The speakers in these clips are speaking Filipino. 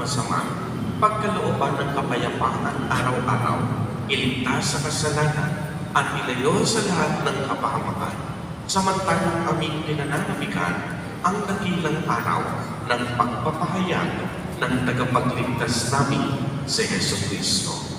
masama, pagkalooban ng kapayapaan araw-araw, iligtas sa kasalanan, at ilayo sa lahat ng kapahamakan. Samantalang aming pinananamikan ang dakilang araw ng pagpapahayag ng tagapagligtas namin si Yeso Kristo.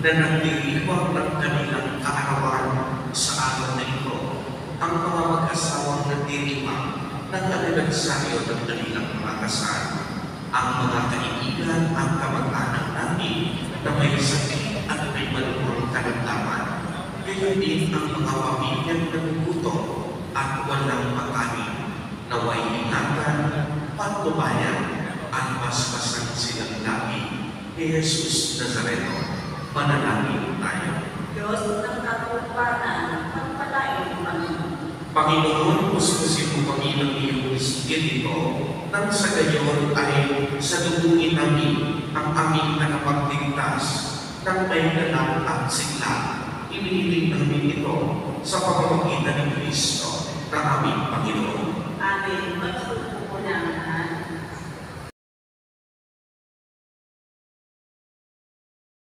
Na nagdiriwang ng kanilang kaarawan sa araw. Ang mga mag-asawang nagdiriwang ng anibersaryo ng kanilang mga kasal. Ang mga kaibigan at kamag-anak namin na may sakit at may malubong karamdaman. Gayon din ang mga pamilyang nagugutom at walang makain naway ingatan, patnubayan, at paspasan silang namin ni Jesus Nazareno. Panginoon. Puspusin mo kami ng iyong espiritu nang sa gayon ay sa dugungin namin ang aming nakapagligtas ng may ganap at sigla. Iniiling namin ito sa pamamagitan ni